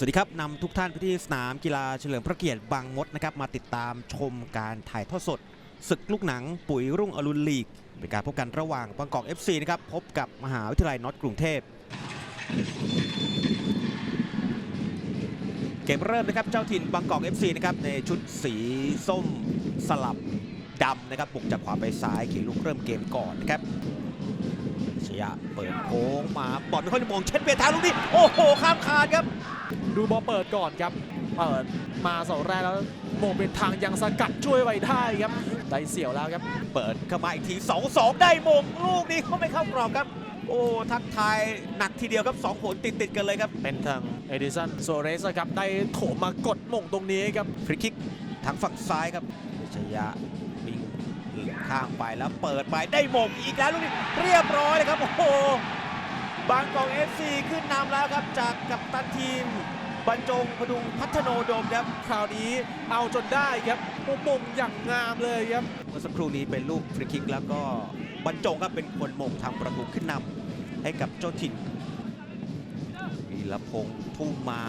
สวัสดีครับนำทุกท่านไปที่สนามกีฬาเฉลิมพระเกียรติบางมดนะครับมาติดตามชมการถ่ายทอดสด ศึกลูกหนังปุ๋ยรุ่งอรุณลีก เป็นการพบกันระหว่างบางกอก FC นะครับพบกับมหาวิทยาลัยน็อตกรุงเทพ เกมเริ่มนะครับเจ้าถิ่นบางกอก FC นะครับในชุดสีส้มสลับดำนะครับบุกจากขวาไปซ้ายเขียลูกเริ่มเกมก่อนนะครับ ชยะเปิดโค้งมาบอลไม่ค่อยได้มองเช็ดเบียร์ทางลูกนี้ โอ้โห ข้ามคานครับ ดูบอลเปิดก่อนครับ เปิดมาเสาแรกแล้วโมงเป็นทางยังสกัดช่วยไว้ได้ครับ ได้เสี่ยวแล้วครับ เปิดเข้ามาอีกที 2-2 ได้มงลูกนี้เขาไม่เข้ากรอบครับโอ้ทักทายหนักทีเดียวครับ2ผลติดติดๆกันเลยครับ เป็นทางเอดิสันโซเรสครับ ได้โถมมากดหม่งตรงนี้ครับ ฟรีคิกทางฝั่งซ้ายครับชยะวิ่ง ข้างไปแล้วเปิดไปได้มงอีกแล้วลูกนี้เรียบร้อยเลยครับโอ้โหบางกอกเอฟซีขึ้นนำแล้วครับจากกัปตันทีมบรรจงพดุงพัฒโนโดมครับคราวนี้เอาจนได้ครับโอ้มงอย่างงามเลยครับเมื่อสักครู่นี้เป็นลูกฟรีคิกแล้วก็บรรจงครับเป็นคนมงทำประตูขึ้นนำให้กับเจ้าถิ่นวีรพงษ์ทุ่มมา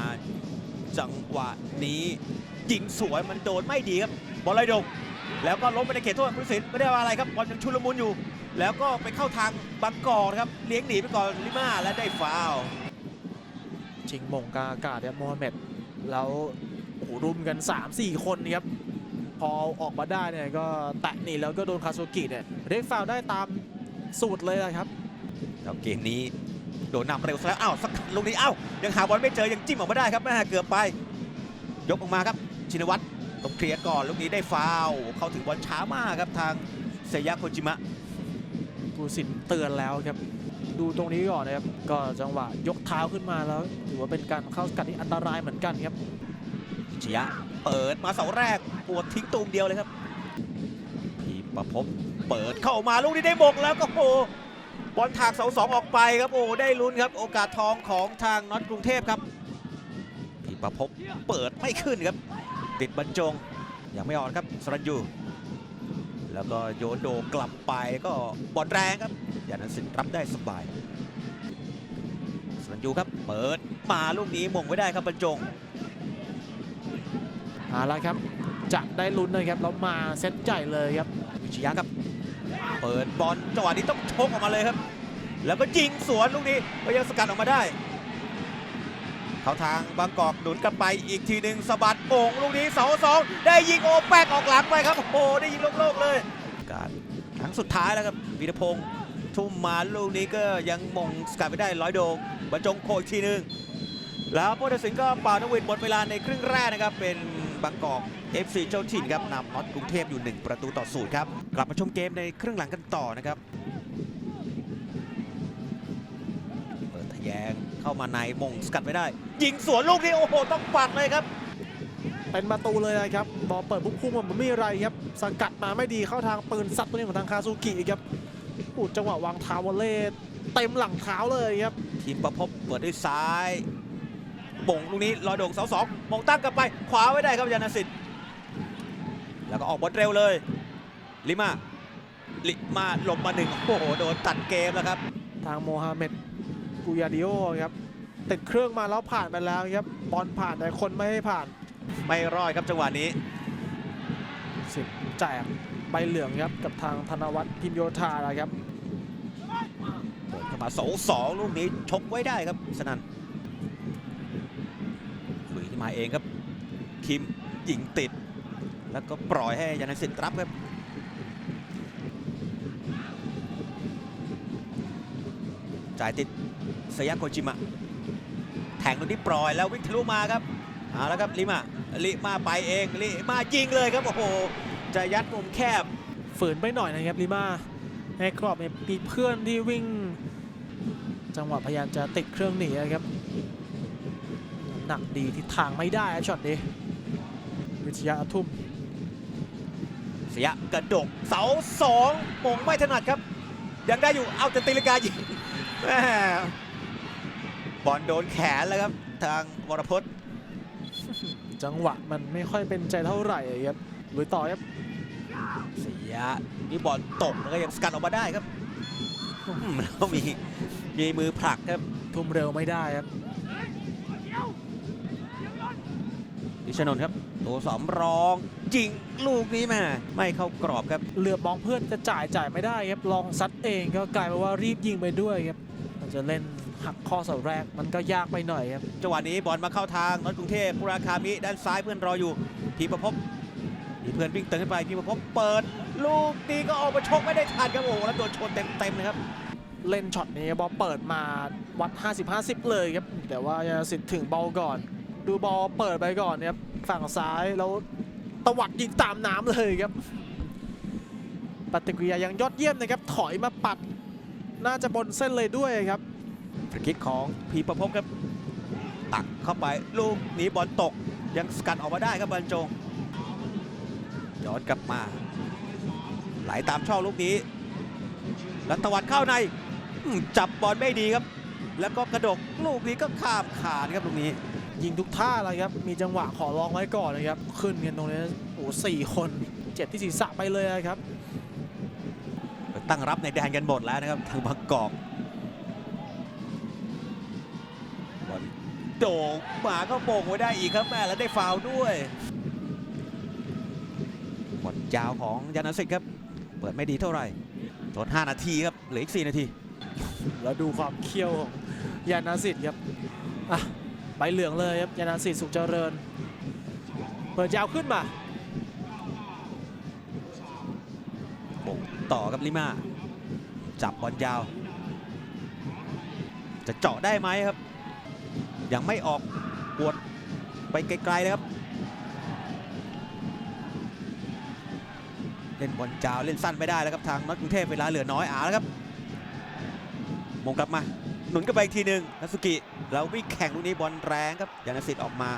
จังหวะนี้ยิงสวยมันโดนไม่ดีครับบอลลอยดง แล้วก็ล้มไปในเขตโทษผู้ตัดสินไม่ได้ว่าอะไรครับบอลยังชุลมุนอยู่ แล้วก็ไปเข้าทางบางกอกนะครับเลี้ยงหนีไปก่อนลิมาและได้ฟาวล์ชิงหม่งกลางอากาศครับโมฮัมเหม็ดแล้วโอ้โหรุมกัน 3-4 คนครับพอออกมาได้เนี่ยก็แตะหนีแล้วก็โดนคาโซกิเนี่ยเรียกฟาวล์ได้ตามสูตรเลยนะครับแล้วเกมนี้โดนนำเร็วซะแล้วอ้าวสักลูกนี้อ้าวยังหาบอลไม่เจอยังจิ้มออกมาได้ครับแม่เกือบไป ยกออกมาครับชินวัตร ต้องเคลียร์ก่อนลูกนี้ได้ฟาวล์เข้าถึงบอลช้ามากครับทางเซยะโคจิมะผู้สินเตือนแล้วครับ ดูตรงนี้ก่อนนะครับ ก็จังหวะยกเท้าขึ้นมาแล้ว ถือว่าเป็นการเข้าสกัดที่อันตรายเหมือนกันครับชยะเปิดมาเสาแรกปวดทิ้งตูมเดียวเลยครับพีประพบเปิดเข้ามาลูกนี้ได้มงแล้วก็โอ้โหบอลถากเสาสองออกไปครับโอ้ได้ลุ้นครับ โอกาสทองของทางน็อตกรุงเทพครับพีประพบเปิดไม่ขึ้นครับ ติดบรรจง ยังไม่ออกครับสรัญยูแล้วก็โยนโดกลับไปก็บอลแรงครับยานันสินรับได้สบายสรัญยูครับเปิดมาลูกนี้มงไว้ได้ครับบรรจงเอาละครับจะได้ลุ้นนะครับแล้วมาเซตใหญ่เลยครับวิชยะครับ เปิดบอลจังหวะนี้ต้องชกออกมาเลยครับ แล้วก็ยิงสวนลูกนี้ก็ยังสกัดออกมาได้ เขาทางบางกอกหนุนกลับไปอีกทีหนึ่งสะบัดโป่งลูกนี้เสาสองได้ยิงโอแป๊กออกหลังไปครับโอ้โหได้ยิงโล่งๆเลยการครั้งสุดท้ายแล้วครับวีรพงษ์ทุ่มมาลูกนี้ก็ยังมงสกัดไม่ได้ร้อยโดงบรรจงโคอีกทีหนึ่งแล้วผู้ตัดสินก็เป่านวิดหมดเวลาในครึ่งแรกนะครับเป็นบางกอก FC เจ้าถิ่นครับนำน็อตกรุงเทพอยู่ 1 ประตูต่อศูนย์ครับ กลับมาชมเกมในครึ่งหลังกันต่อนะครับ เปิดทะแยง เข้ามาในมงสกัดไม่ได้ ยิงสวนลูกนี้โอ้โหต้องปัดเลยครับ เป็นประตูเลยนะครับบอลเปิดปุ๊บพุ่งมันไม่มีอะไรครับสกัดมาไม่ดีเข้าทางปืนซัดตัวนี้ของทางคาซูกิครับอูดจังหวะวางเท้าวอลเล่เต็มหลังเท้าเลยครับทีมประพบเปิดด้วยซ้ายมงลูกนี้ลอยโด่งเสาสองมงตั้งกลับไปขวาไว้ได้ครับยานาสิทธิ์แล้วก็ออกบอลเร็วเลยลิมาลิมาหลบมาหนึ่งโอ้โหโดนตัดเกมแล้วครับ ทางโมฮัมเหม็ด กุยาดิโอครับติดเครื่องมาแล้วผ่านไปแล้วครับบอลผ่านแต่คนไม่ให้ผ่านไม่รอดครับจังหวะนี้สิบแจกใบเหลืองครับกับทางธนวัฒน์พิมโยธานะครับเปิดเข้ามาสองสองลูกนี้ชกไว้ได้ครับสนันลุยขึ้นมาเองครับ คิมยิงติด แล้วก็ปล่อยให้ยานันสิทธิ์รับครับจ่ายติด สยามโคจิมะ แทงลูกนี้ปล่อยแล้ววิ่งทะลุมาครับเอาแล้วครับลิมาลิมาไปเองลิมายิงเลยครับโอ้โหจะยัดมุมแคบฝืนไปหน่อยนะครับลิมาในกรอบเนี่ยมีเพื่อนที่วิ่ง จังหวะพยายามจะติดเครื่องหนีนะครับน้ำหนักดีทิศทางไม่ได้อะช็อตนี้วิทยาทุ่มเสียกระดกเสาสองมงไม่ถนัดครับ ยังได้อยู่เอาแต่ตีลงกายิง แม่บอลโดนแขนแล้วครับ ทางวรพจน์จังหวะมันไม่ค่อยเป็นใจเท่าไหร่ครับลุยต่อครับเสียนี่บอลตกแล้วก็ยังสกัดออกมาได้ครับอืมแล้วมีมีมือผลักครับทุ่มเร็วไม่ได้ครับนิชนนท์ครับตัวสำรองยิงลูกนี้แม่ไม่เข้ากรอบครับ เหลือบมองเพื่อนจะจ่ายจ่ายไม่ได้ครับลองซัดเองก็กลายเป็นว่ารีบยิงไปด้วยครับมัน จะเล่นหักข้อเสาแรกมันก็ยากไปหน่อยครับจังหวะนี้บอลมาเข้าทางนอตกรุงเทพปุราคามิด้านซ้ายเพื่อนรออยู่พีประพบมีเพื่อนวิ่งเติมขึ้นไปพีประพบเปิด ลูกนี้ก็ออกมาชกไม่ได้ทันครับโอ้โหแล้วโดนชนเต็มๆเลยครับเล่นช็อตนี้บอลเปิดมาวัด 50-50 เลยครับแต่ว่ายาสิทธิ์ถึงบอลก่อน ดูบอลเปิดไปก่อนครับฝั่งซ้ายแล้วตวัดยิงตามน้ำเลยครับปฏิกิริยายังยอดเยี่ยมนะครับถอยมาปัด น่าจะบนเส้นเลยด้วยครับฟรีคิกของพีประพบครับ ตักเข้าไปลูกนี้บอลตกยังสกัดออกมาได้ครับบรรจงย้อนกลับมา ไหลตามช่องลูกนี้แล้วตะวัดเข้าในอืมจับบอลไม่ดีครับ แล้วก็กระดกลูกนี้ก็ข้ามขาดครับลูกนี้ ยิงทุกท่าเลยครับ มีจังหวะขอลองไว้ก่อนนะครับ ขึ้นกันตรงนี้โอ้โหสี่คน เจ็บที่ศีรษะไปเลยครับ ตั้งรับในแดนกันหมดแล้วนะครับทางบางกอกบอลโด่งหมาก็โป่งไว้ได้อีกครับแม่แล้วได้ฟาวด้วยบอลยาวของยานาสิกครับ เปิดไม่ดีเท่าไหร่ทด5นาทีครับเหลืออีก 4 นาที แล้วดูความเขี้ยวของยานาสิทธิ์ครับอะใบเหลืองเลยครับยานาสิทธิ์สุขเจริญ เปิดยาวขึ้นมา งต่อครับลิมา จับบอลยาว จะเจาะได้ไหมครับ ยังไม่ออกปวดไปไกลๆเลยครับ เล่นบอลยาวเล่นสั้นไม่ได้แล้วครับทางน็อตกรุงเทพเวลาเหลือน้อยอาแล้วครับ มงกลับมาหนุนกลับไปอีกทีหนึ่งนัสุกิเราวิ่งแข่งลูกนี้บอลแรงครับยานสิทธิ์ออกมา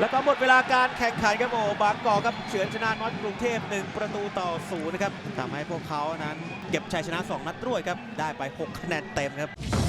แล้วก็หมดเวลาการแข่งขันครับโอ้บางกอกครับเฉือนชนะน็อตกรุงเทพ 1 ประตูต่อศูนย์นะครับทำให้พวกเขานั้น เก็บชัยชนะ 2 นัดรวดครับ ได้ไป 6 คะแนนเต็มครับ